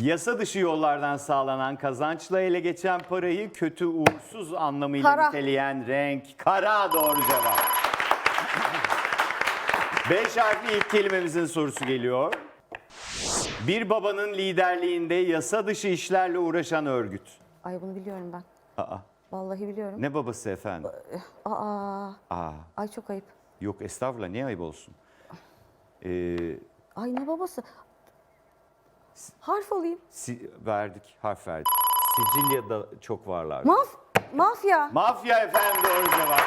Yasa dışı yollardan sağlanan kazançla ele geçen parayı kötü uğursuz anlamıyla Kara. niteleyen renk kara doğru cevap. Beş harfli ilk kelimemizin sorusu geliyor. Bir babanın liderliğinde yasa dışı işlerle uğraşan örgüt. Ay bunu biliyorum ben. Aa, Vallahi biliyorum. ne babası efendim? Aa, Aa, ay çok ayıp. yok estağfurullah niye ayıp olsun? Ee, Ay ne babası? Harf alayım. si- verdik, harf verdik. Sicilya'da çok varlar. Maf, mafya. Mafya efendim doğru cevap.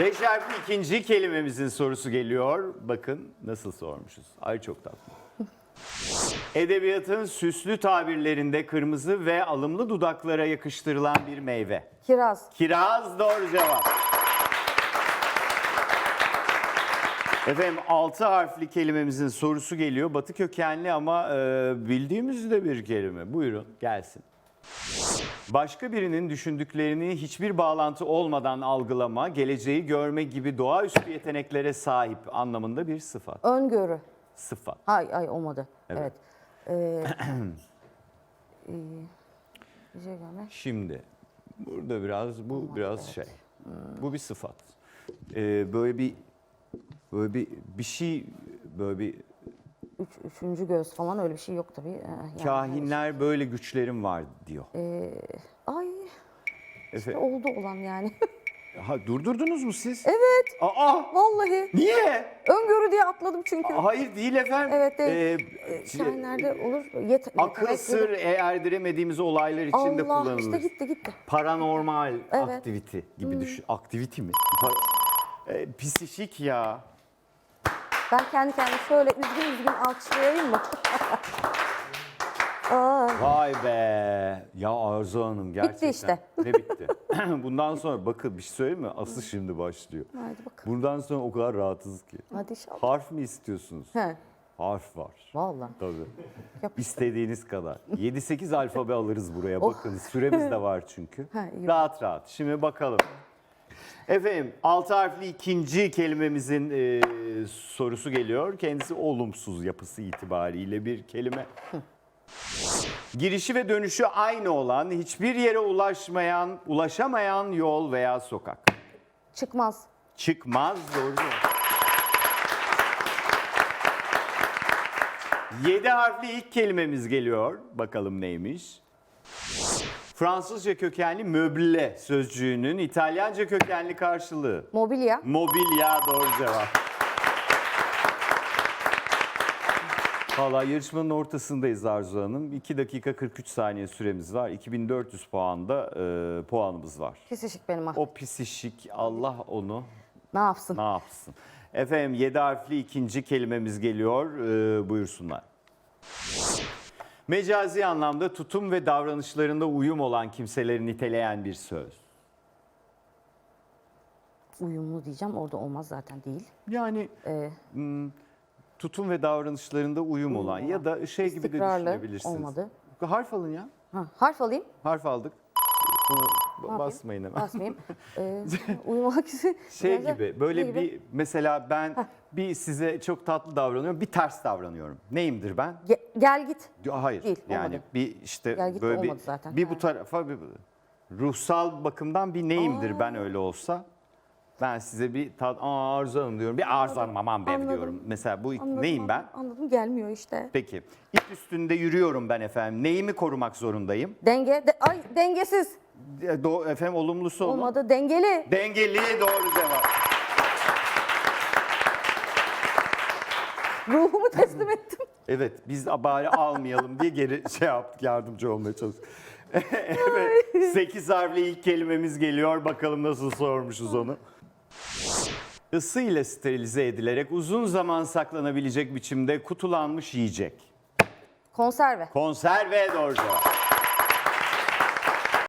Beş harfli ikinci kelimemizin sorusu geliyor. Bakın nasıl sormuşuz. Ay çok tatlı. Edebiyatın süslü tabirlerinde kırmızı ve alımlı dudaklara yakıştırılan bir meyve. Kiraz. Kiraz doğru cevap. Efendim altı harfli kelimemizin sorusu geliyor. Batı kökenli ama e, bildiğimiz de bir kelime. Buyurun gelsin. Başka birinin düşündüklerini hiçbir bağlantı olmadan algılama, geleceği görme gibi doğaüstü yeteneklere sahip anlamında bir sıfat. Öngörü. Sıfat. Ay ay olmadı. Evet. Evet. Ee, e, şey. Şimdi burada biraz bu biraz şey. Bu bir sıfat. Ee, böyle bir böyle bir bir şey böyle bir Üç, üçüncü göz falan öyle bir şey yok tabii. Ee, yani kahinler böyle güçlerim var diyor. Ay Efe, oldu olan yani. ha, durdurdunuz mu siz? evet Aa, vallahi. niye? Öngörü diye atladım çünkü. Hayır değil efendim. Evet, değil. Ee, şey, Şahinlerde olur. Yet akıl yetenekleri- sır erdiremediğimiz olaylar içinde Allah kullanılır. işte gitti gitti. Paranormal Evet. Hmm. aktivite gibi düşün. Aktivite mi? Par- Ee, psişik ya. Ben kendi kendime şöyle üzgün üzgün alkışlayayım mı? Vay be. Ya Arzu Hanım gerçekten. işte. Ne bitti? Bundan sonra bakın bir şey söyleyeyim mi? Asıl şimdi başlıyor. hadi bakalım. Bundan sonra o kadar rahatız ki. Hadi inşallah. Harf mi istiyorsunuz? He, Harf var. vallahi. Tabii. İstediğiniz kadar. 7-8 alfabe alırız buraya. Bakın süremiz de var çünkü. Ha, iyi. rahat rahat. Şimdi bakalım. Efendim 6 harfli ikinci kelimemizin e, sorusu geliyor. Kendisi olumsuz yapısı itibariyle bir kelime. Girişi ve dönüşü aynı olan, hiçbir yere ulaşmayan, ulaşamayan yol veya sokak. Çıkmaz. Çıkmaz doğru. Yedi harfli ilk kelimemiz geliyor. Bakalım neymiş? Fransızca kökenli möble sözcüğünün İtalyanca kökenli karşılığı. Mobilya. Mobilya doğru cevap. Valla yarışmanın ortasındayız Arzu Hanım. 2 dakika 43 saniye süremiz var. 2400 puanda e, puanımız var. Pisişik benim ah. O pisişik Allah onu Ne yapsın? ne yapsın? Efendim 7 harfli ikinci kelimemiz geliyor. Ee, buyursunlar. Mecazi anlamda tutum ve davranışlarında uyum olan kimseleri niteleyen bir söz. Uyumlu diyeceğim. Orada olmaz zaten değil. Yani Ee, hmm, tutum ve davranışlarında uyum olan ya da şey gibi de İstikrarlı düşünebilirsiniz. olmadı. Harf alın ya. ha, harf alayım. Harf aldık. Yapayım? basmayın hemen. Basmayayım. Ee, uyumak için. Şey Biraz da- gibi böyle ne gibi? bir mesela ben bir size çok tatlı davranıyorum bir ters davranıyorum. Neyimdir ben? Ge- gel git. Ya Hayır. Değil, yani olmadı. bir işte Gel git de böyle bir, olmadı zaten. bir bu Ha. tarafa bir ruhsal bakımdan bir neyimdir ben öyle olsa. Ben size bir tat Aa, Arzu Hanım diyorum. Bir Arzu Hanım aman benim Anladım. diyorum. Mesela bu Anladım, neyim ben? anladım, Anladım gelmiyor işte. Peki. İp üstünde yürüyorum ben efendim. Neyimi korumak zorundayım? Denge. de- ay dengesiz. E, Do efendim olumlusu olun. Olmadı. Dengeli. Dengeli doğru cevap. Ruhumu teslim ettim. Evet biz bari almayalım diye geri şey yaptık yardımcı olmaya çalıştık. evet 8 harfli ilk kelimemiz geliyor bakalım nasıl sormuşuz onu. Isı ile sterilize edilerek uzun zaman saklanabilecek biçimde kutulanmış yiyecek. Konserve. Konserve doğru cevap.